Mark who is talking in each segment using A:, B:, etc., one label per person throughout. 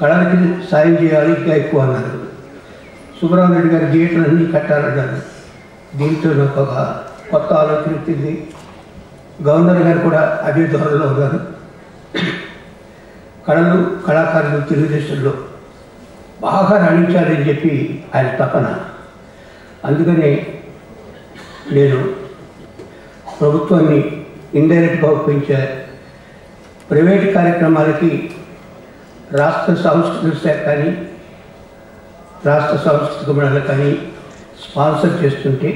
A: కళలకి సాయం చేయాలి ఇంకా ఎక్కువ అన్నారు. సుబ్రహ్మణ్యుడు గారి థియేటర్ అన్నీ కట్టాలన్నారు దీంతో నాకు ఒక కొత్త ఆలోచన వచ్చింది. గవర్నర్ గారు కూడా అదే ధోరణిలో ఉన్నారు. కళలు కళాకారులు తెలుగుదేశంలో బాగా రాణించాలని చెప్పి ఆయన తపన. అందుకనే నేను ప్రభుత్వాన్ని ఇండైరెక్ట్గా ఒప్పించే. ప్రైవేట్ కార్యక్రమాలకి రాష్ట్ర సాంస్కృతిక శాఖ కానీ రాష్ట్ర సాంస్కృతిక మండలి కానీ స్పాన్సర్ చేస్తుంటే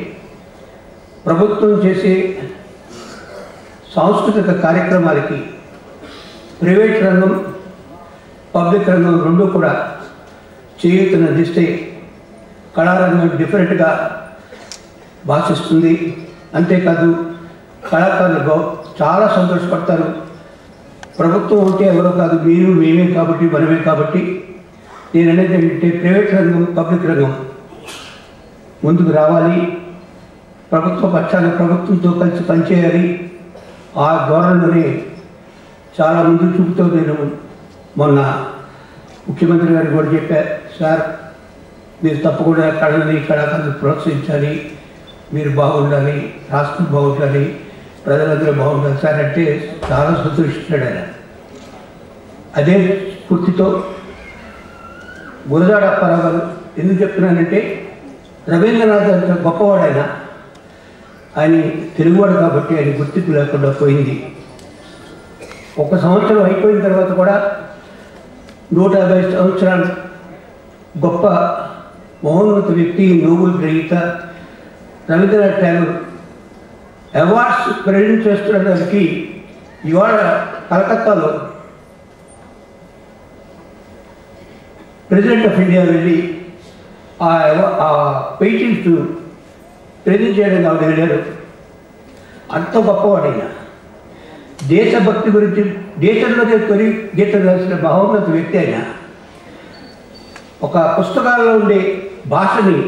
A: ప్రభుత్వం చేసే సాంస్కృతిక కార్యక్రమాలకి ప్రైవేట్ రంగం పబ్లిక్ రంగం రెండు కూడా చేయూతనందిస్తే కళారంగం డిఫరెంట్గా భాషిస్తుంది. అంతేకాదు కళాకారులు చాలా సంతోషపడతారు. ప్రభుత్వం అంటే ఎవరో కాదు మీరు మేమే కాబట్టి మనమే కాబట్టి. నేను అనేది ఏంటంటే ప్రైవేట్ రంగం పబ్లిక్ రంగం ముందుకు రావాలి. ప్రభుత్వ పక్షాన ప్రభుత్వంతో కలిసి పనిచేయాలి. ఆ ధోరణిలోనే చాలా ముందు చూపుతో నేను మొన్న ముఖ్యమంత్రి గారికి కూడా చెప్పారు సార్ మీరు తప్పకుండా కళని కళాకారులు ప్రోత్సహించాలి. మీరు బాగుండాలి రాష్ట్రం బాగుండాలి. ప్రజలందరూ బాగుండాలి సార్ అంటే చాలా సంతోషిస్తున్నాడు ఆయన. అదే స్ఫూర్తితో గురజాడ అప్పారావు ఎందుకు చెప్తున్నానంటే రవీంద్రనాథ్ అంత గొప్పవాడు ఆయన. ఆయన తెలుగువాడు కాబట్టి ఆయన గుర్తింపు లేకుండా పోయింది. ఒక సంవత్సరం అయిపోయిన తర్వాత కూడా నూట యాభై సంవత్సరాలు గొప్ప మహోన్నత వ్యక్తి నోబుల్ గ్రహీత రవీంద్రనాథ్ ట్యాగూర్ అవార్డ్స్ ప్రజెంట్ చేస్తుండడానికి ఇవాళ కలకత్తాలో ప్రెసిడెంట్ ఆఫ్ ఇండియా వెళ్ళి ఆ ఆ పెయింటింగ్స్ ప్రజెంట్ చేయడం నాకు వెళ్ళారు అంత గొప్పవాడైన. దేశభక్తి గురించి దేశంలోనే తొలి గీత రాసిన మహోన్నత వ్యక్తి అయినా ఒక పుస్తకాల్లో ఉండే భాషని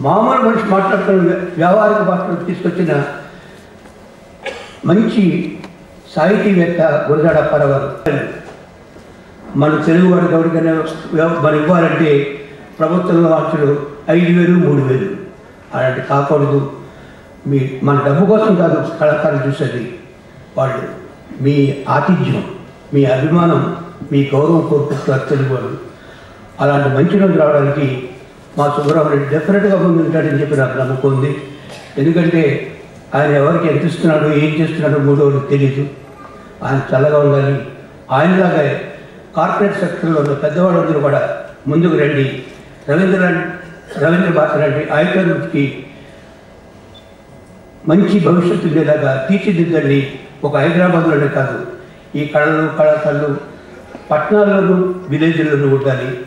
A: మామూలు మనిషి మాట్లాడుతున్న వ్యవహారిక భాషలో తీసుకొచ్చిన మంచి సాహితీవేత్త గురజాడ పరవారు. మన తెలుగువాడు ఎవరికైనా మనం ఇవ్వాలంటే ప్రభుత్వంలో ఆంక్షలు ఐదు వేలు మూడు వేలు. అలాంటి కాకూడదు. మీ మన డబ్బు కోసం కాదు కళాకారులు చూసేది. వాళ్ళు మీ ఆతిథ్యం మీ అభిమానం మీ గౌరవం కోరుకుంటున్నారు తెలుగువాడు అలాంటి మంచి రోజు రావడానికి మా సుబ్రహ్మణ్యుడు డెఫినెట్గా ముందు చెప్పి నాకు నమ్మకం ఉంది. ఎందుకంటే ఆయన ఎవరికి ఎంత ఇస్తున్నాడో ఏం చేస్తున్నాడో మూడో తెలీదు. తెలియదు ఆయన చల్లగా ఉండాలి. ఆయనలాగా కార్పొరేట్ సెక్టర్లో ఉన్న పెద్దవాళ్ళందరూ కూడా ముందుకు రండి. రవీంద్రనాథ్ రవీంద్ర భారత లాంటి ఆయుధానికి మంచి భవిష్యత్తు ఉండేలాగా తీర్చిదిద్దండి ఒక హైదరాబాద్లోనే కాదు ఈ కళలు కళాకారులు పట్టణాల్లోనూ విలేజ్లోనూ ఉండాలి.